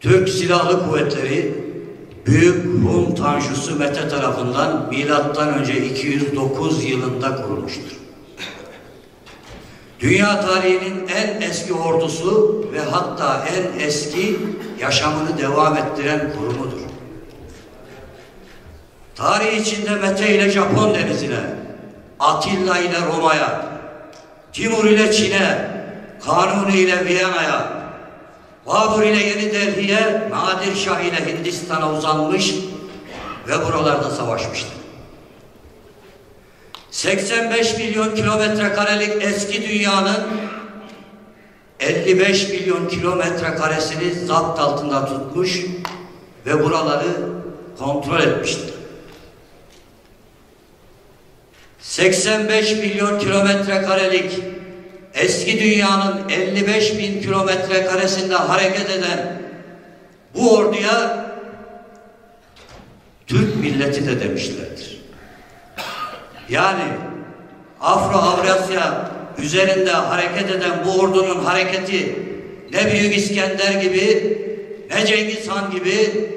Türk Silahlı Kuvvetleri Büyük Rum Tanjusu Mete tarafından milattan önce 209 yılında kurulmuştur. Dünya tarihinin en eski ordusu ve hatta en eski yaşamını devam ettiren kurumudur. Tarih içinde Mete ile Japon denizine, Atilla ile Roma'ya, Timur ile Çin'e, Kanuni ile Viyana'ya, Babur ile Yeni Delhi'ye, Nadir Şah ile Hindistan'a uzanmış ve buralarda savaşmıştır. 85 milyon kilometre karelik eski dünyanın 55 milyon kilometre karesini zapt altında tutmuş ve buraları kontrol etmiştir. 85 milyon kilometre karelik eski dünyanın 55 bin kilometre karesinde hareket eden bu orduya Türk milleti de demişlerdir. Yani Afro-Avrasya üzerinde hareket eden bu ordunun hareketi ne Büyük İskender gibi ne Cengiz Han gibi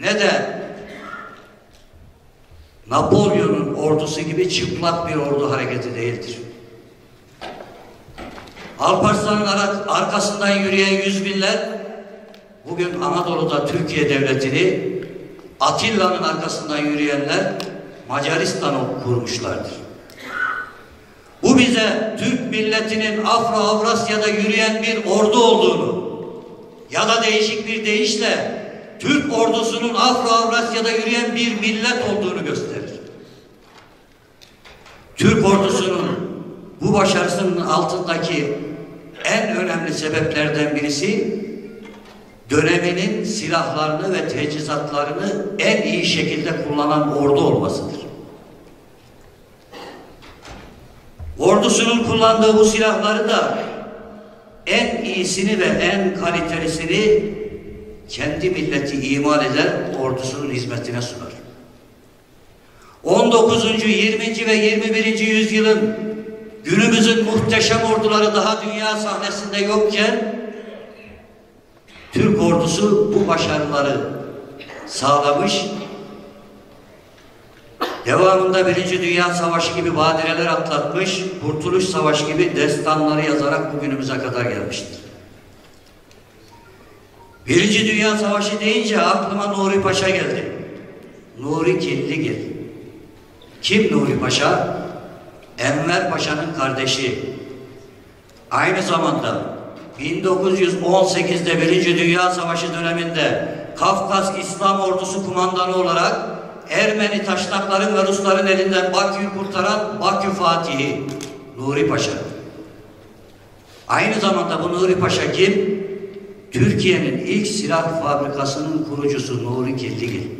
ne de Napolyon'un ordusu gibi çıplak bir ordu hareketi değildir. Alparslan'ın arkasından yürüyen yüz binler bugün Anadolu'da Türkiye Devleti'ni Atilla'nın arkasından yürüyenler Macaristan'ı kurmuşlardır. Bu bize Türk milletinin Afro-Avrasya'da yürüyen bir ordu olduğunu ya da değişik bir deyişle Türk ordusunun Afro-Avrasya'da yürüyen bir millet olduğunu gösterir. Türk ordusunun bu başarısının altındaki en önemli sebeplerden birisi döneminin silahlarını ve teçhizatlarını en iyi şekilde kullanan ordu olmasıdır. Ordusunun kullandığı bu silahları da en iyisini ve en kalitelisini kendi milleti imal eden ordusunun hizmetine sunar. 19. 20. ve 21. yüzyılın günümüzün muhteşem orduları daha dünya sahnesinde yokken Türk ordusu bu başarıları sağlamış. Devamında Birinci Dünya Savaşı gibi badireler atlatmış, Kurtuluş Savaşı gibi destanları yazarak bugünümüze kadar gelmiştir. Birinci Dünya Savaşı deyince aklıma Nuri Paşa geldi. Nuri Killigil. Kim Nuri Paşa? Enver Paşa'nın kardeşi. Aynı zamanda 1918'de Birinci Dünya Savaşı döneminde Kafkas İslam Ordusu kumandanı olarak Ermeni taşnakların ve Rusların elinden Bakü'yü kurtaran Bakü Fatihi Nuri Paşa. Aynı zamanda bu Nuri Paşa kim? Türkiye'nin ilk silah fabrikasının kurucusu Nuri Killigil.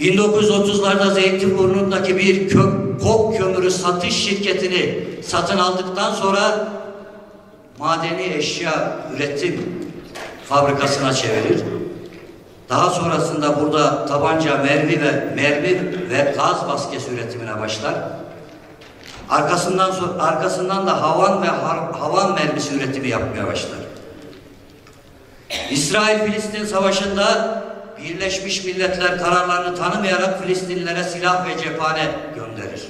1930'larda Zeytinburnu'ndaki bir kök, kok kömürü satış şirketini satın aldıktan sonra madeni eşya üretim fabrikasına çevirir. Daha sonrasında burada tabanca, mermi ve mermi ve gaz maskesi üretimine başlar. Arkasından arkasından da havan ve havan mermisi üretimi yapmaya başlar. İsrail-Filistin savaşında Birleşmiş Milletler kararlarını tanımayarak Filistinlilere silah ve cephane gönderir.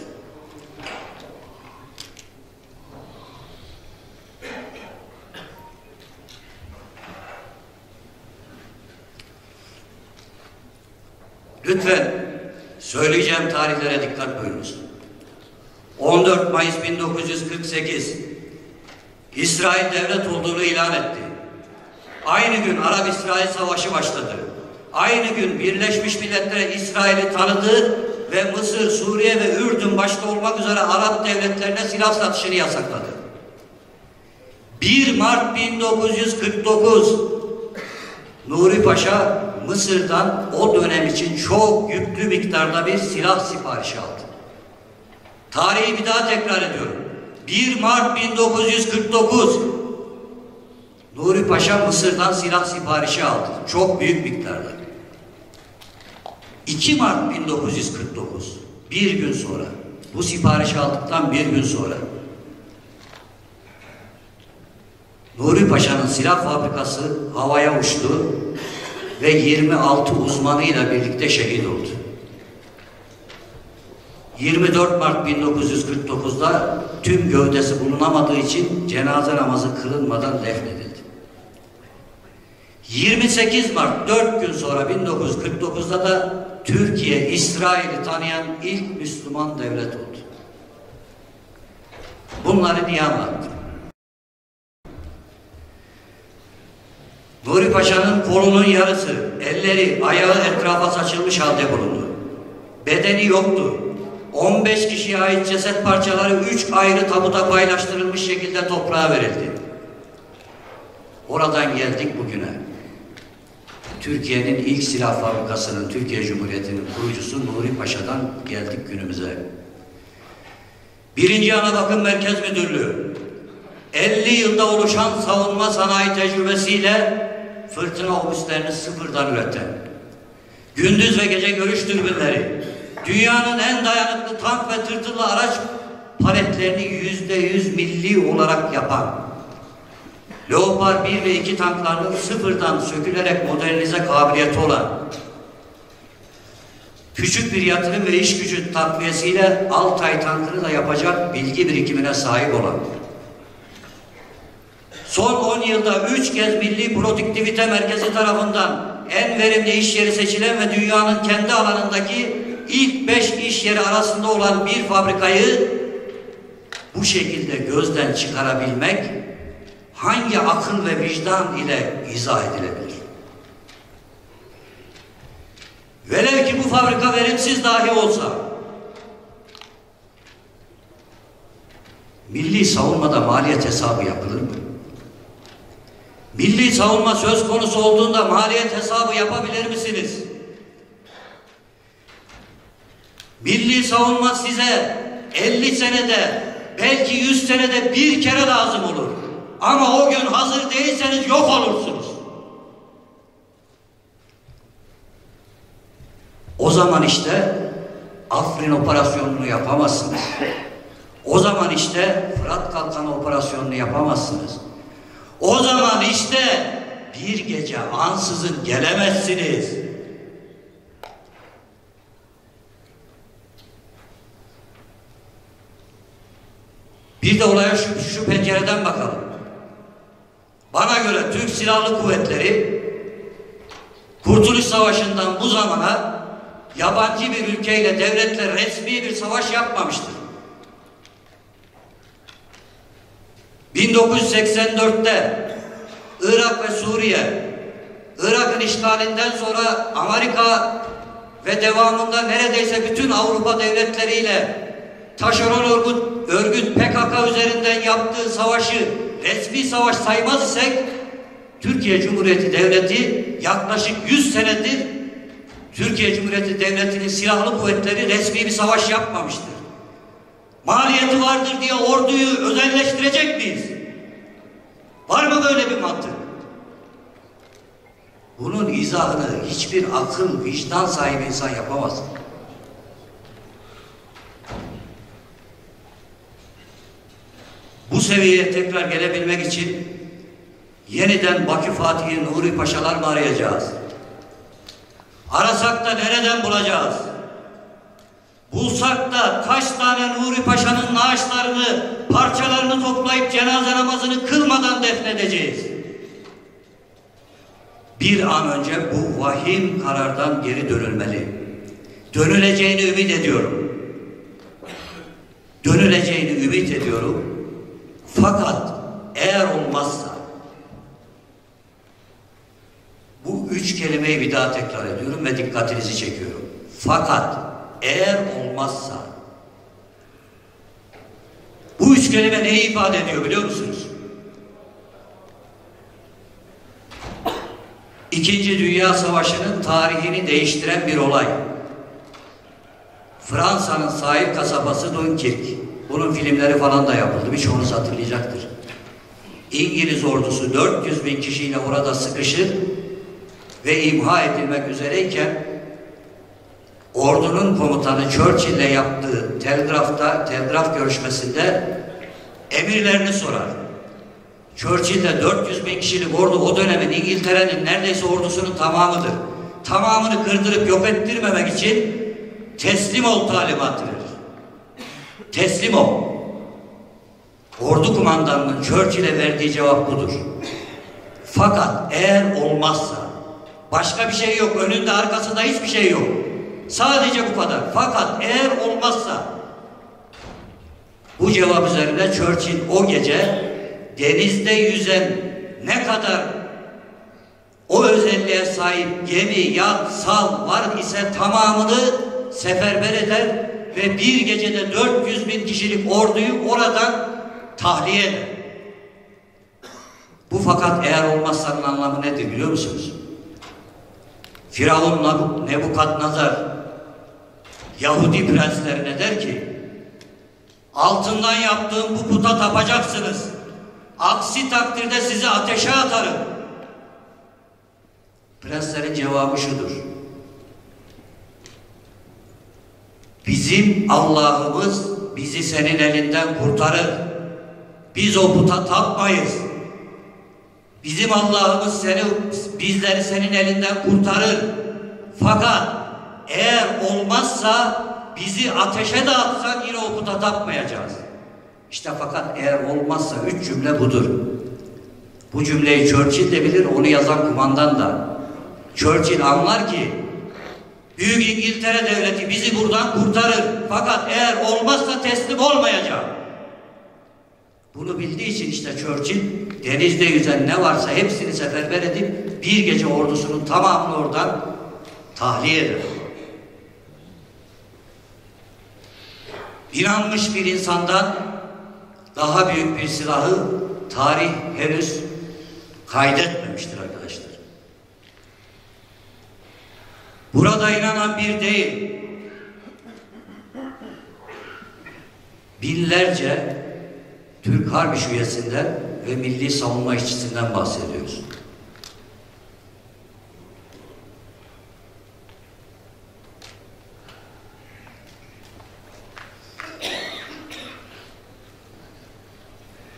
Lütfen söyleyeceğim tarihlere dikkat buyurunuz. 14 Mayıs 1948 İsrail devlet olduğunu ilan etti. Aynı gün Arap-İsrail Savaşı başladı. Aynı gün Birleşmiş Milletler İsrail'i tanıdı ve Mısır, Suriye ve Ürdün başta olmak üzere Arap devletlerine silah satışını yasakladı. 1 Mart 1949 Nuri Paşa Mısır'dan o dönem için çok yüklü miktarda bir silah siparişi aldı. Tarihi bir daha tekrar ediyorum. 1 Mart 1949 Nuri Paşa Mısır'dan silah siparişi aldı. Çok büyük miktarda. 2 Mart 1949 bir gün sonra bu siparişi aldıktan bir gün sonra Nuri Paşa'nın silah fabrikası havaya uçtu ve 26 uzmanıyla birlikte şehit oldu. 24 Mart 1949'da tüm gövdesi bulunamadığı için cenaze namazı kılınmadan defnedildi. 28 Mart 4 gün sonra 1949'da da Türkiye İsrail'i tanıyan ilk Müslüman devlet oldu. Bunları niye anlattım? Nuri Paşa'nın kolunun yarısı, elleri, ayağı etrafa saçılmış halde bulundu. Bedeni yoktu. 15 kişiye ait ceset parçaları üç ayrı tabuta paylaştırılmış şekilde toprağa verildi. Oradan geldik bugüne. Türkiye'nin ilk silah fabrikasının, Türkiye Cumhuriyeti'nin kurucusu Nuri Paşa'dan geldik günümüze. Birinci Ana Bakım Merkez Müdürlüğü, 50 yılda oluşan savunma sanayi tecrübesiyle fırtına obüslerini sıfırdan üreten, gündüz ve gece görüş türbinleri, dünyanın en dayanıklı tank ve tırtıllı araç paletlerini yüzde yüz milli olarak yapan, Leopard 1 ve 2 tanklarının sıfırdan sökülerek modernize kabiliyeti olan, küçük bir yatırım ve iş gücü takviyesiyle Altay tankını da yapacak bilgi birikimine sahip olan, son 10 yılda 3 kez Milli Produktivite Merkezi tarafından en verimli iş yeri seçilen ve dünyanın kendi alanındaki ilk 5 iş yeri arasında olan bir fabrikayı bu şekilde gözden çıkarabilmek hangi akıl ve vicdan ile izah edilebilir? Velev ki bu fabrika verimsiz dahi olsa milli savunmada maliyet hesabı yapılır mı? Milli savunma söz konusu olduğunda maliyet hesabı yapabilir misiniz? Milli savunma size 50 senede belki 100 senede bir kere lazım olur. Ama o gün hazır değilseniz yok olursunuz. O zaman işte Afrin operasyonunu yapamazsınız. O zaman işte Fırat Kalkanı operasyonunu yapamazsınız. O zaman işte bir gece ansızın gelemezsiniz. Bir de olaya şu, şu pencereden bakalım. Bana göre Türk Silahlı Kuvvetleri Kurtuluş Savaşı'ndan bu zamana yabancı bir ülkeyle devletle resmi bir savaş yapmamıştır. 1984'te Irak ve Suriye Irak'ın işgalinden sonra Amerika ve devamında neredeyse bütün Avrupa devletleriyle taşeron örgüt, örgüt PKK üzerinden yaptığı savaşı resmi savaş saymaz isek Türkiye Cumhuriyeti Devleti yaklaşık 100 senedir Türkiye Cumhuriyeti Devleti'nin silahlı kuvvetleri resmi bir savaş yapmamıştır. Maliyeti vardır diye orduyu özelleştirecek miyiz? Var mı böyle bir mantık? Bunun izahını hiçbir akıl, vicdan sahibi insan yapamaz. Bu seviyeye tekrar gelebilmek için yeniden Bakü Fatih'i Nuri Paşalar mı arayacağız? Arasak da nereden bulacağız? Bulsak da kaç tane Nuri Paşa'nın naaşlarını, parçalarını toplayıp cenaze namazını kılmadan defnedeceğiz. Bir an önce bu vahim karardan geri dönülmeli. Dönüleceğini ümit ediyorum. Dönüleceğini ümit ediyorum. Fakat eğer olmazsa bu üç kelimeyi bir daha tekrar ediyorum ve dikkatinizi çekiyorum. Fakat eğer olmazsa bu üç kelime neyi ifade ediyor biliyor musunuz? İkinci Dünya Savaşı'nın tarihini değiştiren bir olay. Fransa'nın sahil kasabası Dunkirk. Bunun filmleri falan da yapıldı. Birçoğunuz hatırlayacaktır. İngiliz ordusu 400 bin kişiyle orada sıkışır ve imha edilmek üzereyken ordunun komutanı Churchill'le yaptığı telgrafta, telgraf görüşmesinde emirlerini sorar. Churchill'de 400 bin kişilik ordu o dönemin İngiltere'nin neredeyse ordusunun tamamıdır. Tamamını kırdırıp yok ettirmemek için teslim ol talimatı. Teslim ol. Ordu kumandanının Churchill'e verdiği cevap budur. Fakat eğer olmazsa başka bir şey yok, önünde arkasında hiçbir şey yok. Sadece bu kadar. Fakat eğer olmazsa bu cevap üzerine Churchill o gece denizde yüzen ne kadar o özelliğe sahip gemi, yat, sal var ise tamamını seferber eder ve bir gecede 400 bin kişilik orduyu oradan tahliye eder. Bu fakat eğer olmazsanın anlamı nedir biliyor musunuz? Firavun Nebukadnezar Yahudi prenslerine der ki altından yaptığım bu puta tapacaksınız. Aksi takdirde sizi ateşe atarım. Prenslerin cevabı şudur. Bizim Allah'ımız bizi senin elinden kurtarır. Biz o puta tapmayız. Bizim Allah'ımız seni, bizleri senin elinden kurtarır. Fakat eğer olmazsa bizi ateşe de atsan yine o puta tapmayacağız. İşte fakat eğer olmazsa üç cümle budur. Bu cümleyi Churchill de bilir, onu yazan kumandan da. Churchill anlar ki Büyük İngiltere Devleti bizi buradan kurtarır. Fakat eğer olmazsa teslim olmayacak. Bunu bildiği için işte Churchill denizde yüzen ne varsa hepsini seferber edip bir gece ordusunun tamamını oradan tahliye eder. İnanmış bir insandan daha büyük bir silahı tarih henüz kaydetmemiştir arkadaşlar. Burada inanan bir değil, binlerce Türk Harbi üyesinden ve Milli Savunma işçisinden bahsediyoruz.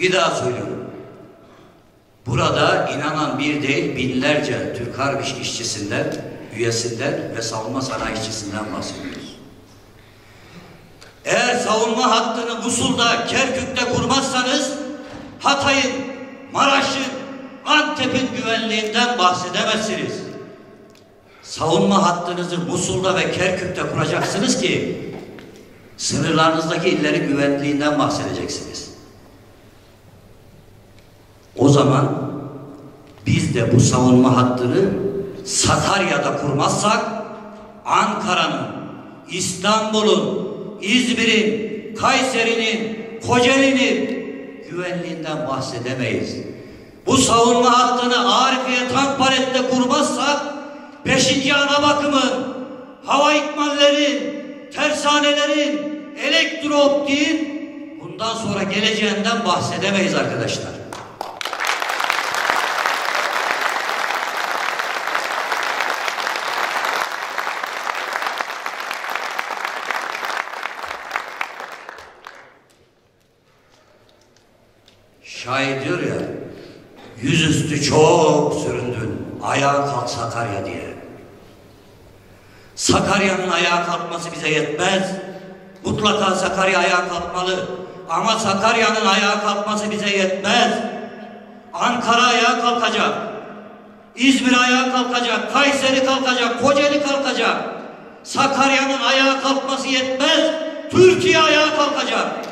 Bir daha söylüyorum. Burada inanan bir değil binlerce Türk Harbi işçisinden, üyesinden ve savunma sanayi işçisinden bahsediyoruz. Eğer savunma hattını Musul'da, Kerkük'te kurmazsanız Hatay'ın, Maraş'ın, Antep'in güvenliğinden bahsedemezsiniz. Savunma hattınızı Musul'da ve Kerkük'te kuracaksınız ki sınırlarınızdaki illerin güvenliğinden bahsedeceksiniz. O zaman biz de bu savunma hattını Sakarya'da kurmazsak Ankara'nın, İstanbul'un, İzmir'in, Kayseri'nin, Kocaeli'nin güvenliğinden bahsedemeyiz. Bu savunma hattını Arifiye tank palette kurmazsak 5. ana bakımın, hava ikmallerin, tersanelerin, elektrooptiğin bundan sonra geleceğinden bahsedemeyiz arkadaşlar. Şair diyor ya, yüzüstü çok süründün, ayağa kalk Sakarya diye. Sakarya'nın ayağa kalkması bize yetmez. Mutlaka Sakarya ayağa kalkmalı. Ama Sakarya'nın ayağa kalkması bize yetmez. Ankara ayağa kalkacak. İzmir ayağa kalkacak. Kayseri kalkacak. Kocaeli kalkacak. Sakarya'nın ayağa kalkması yetmez. Türkiye ayağa kalkacak.